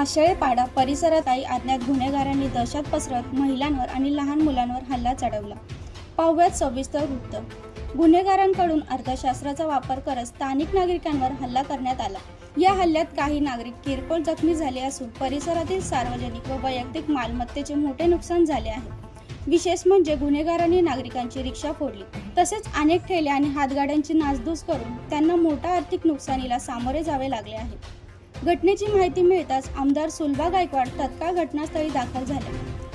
आशळेपाडा परिसरातही अज्ञात गुन्हेगारांनी दहशत पसरत महिलांवर आणि लहान मुलांवर हल्ला चढवला. पाहुयात सविस्तर वृत्त. गुन्हेगारांकडून अर्थशास्त्राचा वापर करत स्थानिक नागरिकांवर हल्ला करण्यात आला. या हल्ल्यात काही नागरिक किरकोळ जखमी झाले असून परिसरातील सार्वजनिक व वैयक्तिक मालमत्तेचे मोठे नुकसान झाले आहे. विशेष म्हणजे गुन्हेगारांनी नागरिकांची रिक्षा फोडली. तसेच अनेक ठेले आणि हातगाड्यांची नासधूस करून त्यांना मोठ्या आर्थिक नुकसानीला सामोरे जावे लागले आहे. घटनेची माहिती मिळताच आमदार सुलभा गायकवाड तत्काळ घटनास्थळी दाखल झाले.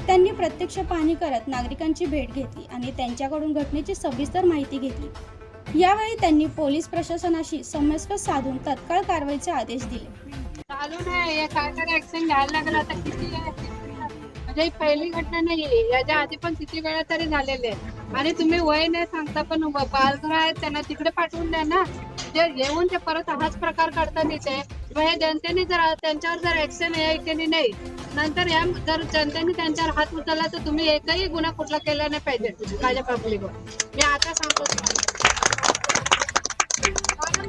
त्यांनी प्रत्यक्ष पाहणी करत नागरिकांची भेट घेतली आणि त्यांच्याकडून घटनेची सविस्तर माहिती घेतली. यावेळी त्यांनी पोलीस प्रशासनाशी समन्वय साधून तत्काळ कारवाईचे आदेश दिले. चालू नाही काय काय ऍक्शन घ्यायला लागलं आता किती म्हणजे आहे? पहिली घटना नाहीये. याच्या आधी पण किती वेळा तरी झालेले आहे. आणि तुम्ही वय नाही सांगता पण बालगृह आहेत त्यांना तिकडे पाठवून द्या ना. जे येऊन ते परत हाच प्रकार करतात तिथे हे जनतेने जर त्यांच्यावर जर ऍक्शन केली नाही नंतर या जर जनतेने त्यांच्यावर हात उचलला तर तुम्ही एकही गुन्हा कुठला केला नाही पाहिजे माझ्या पब्लिकवर मी आता सांगतो कारण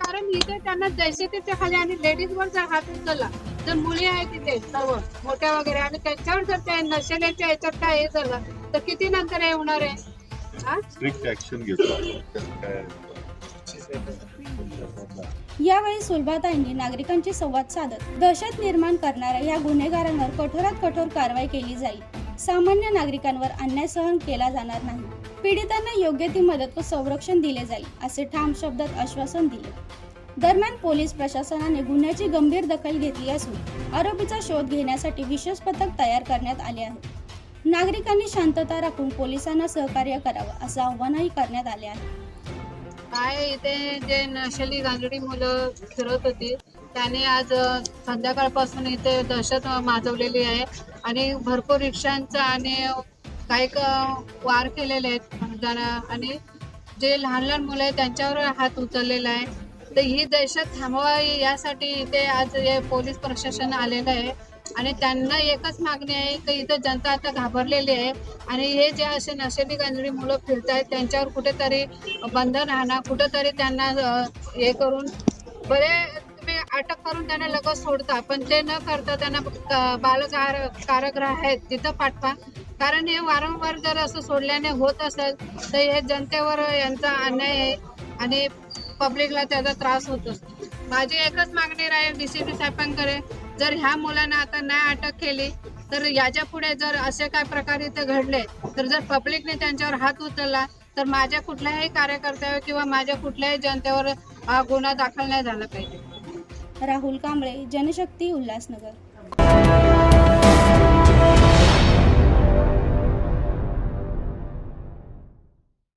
कारण इथे त्यांना दहशतीच्या खाली आणि लेडीज वर जर हात उचलला तर मुली आहेत तिथे सर्व. मोठ्या वगैरे. आणि त्यांच्यावर जर त्या नशेल्याच्या याच्यात काय हे झालं तर किती नंतर हे होणार आहे? हा? स्ट्रिक्ट ऍक्शन घेतो यावेळी सुलभाताईंनी नागरिकांशी संवाद साधत दहशत निर्माण करणाऱ्या या गुन्हेगारांवर कठोरात कठोर कारवाई केली जाईल. सामान्य नागरिकांवर अन्याय सहन केला जाणार नाही. पीडितांना योग्य ती मदत व संरक्षण दिले जाईल असे ठाम शब्दात आश्वासन दिले. दरम्यान पोलीस प्रशासनाने गुन्ह्याची गंभीर दखल घेतली असून आरोपीचा शोध घेण्यासाठी विशेष पथक तयार करण्यात आले आहे. नागरिकांनी शांतता राखून पोलिसांना सहकार्य करावं असं आव्हानही करण्यात आले आहे. काय इथे जे नशेली गांजडी मुलं फिरत होती त्याने आज संध्याकाळपासून इथे दहशत माजवलेली आहे आणि भरपूर रिक्षांचा आणि काही वार केलेले आहेत. आणि जे लहान लहान मुलं आहेत त्यांच्यावर हात उचललेला आहे. तर ही दहशत थांबवावी यासाठी इथे आज हे पोलीस प्रशासन आलेलं आहे. आणि त्यांना एकच मागणी आहे की इथं जनता आता घाबरलेली आहे. आणि हे जे असे नशेली गांजडी मुलं फिरत आहेत त्यांच्यावर कुठेतरी बंधन राहणार कुठेतरी त्यांना हे करून बरे तुम्ही अटक करून त्यांना लगेच सोडता. पण ते न करता त्यांना बालकार कारागृह आहेत तिथं पाठवा. कारण हे वारंवार जर असं सोडल्याने होत असेल तर हे जनतेवर यांचा अन्याय आहे. आणि पब्लिकला त्याचा त्रास होतोच माझी एकच मागणी राहील डी सी पी साहेबांकडे जर ह्या मुलांना आता नाही अटक केली तर याच्यापुढे जर असे काय प्रकार इथे घडले तर जर पब्लिकने त्यांच्यावर हात उचलला तर माझ्या कुठल्याही कार्यकर्त्यावर किंवा माझ्या कुठल्याही जनतेवर गुन्हा दाखल नाही झाला पाहिजे. राहुल कांबळे जनशक्ती उल्हासनगर.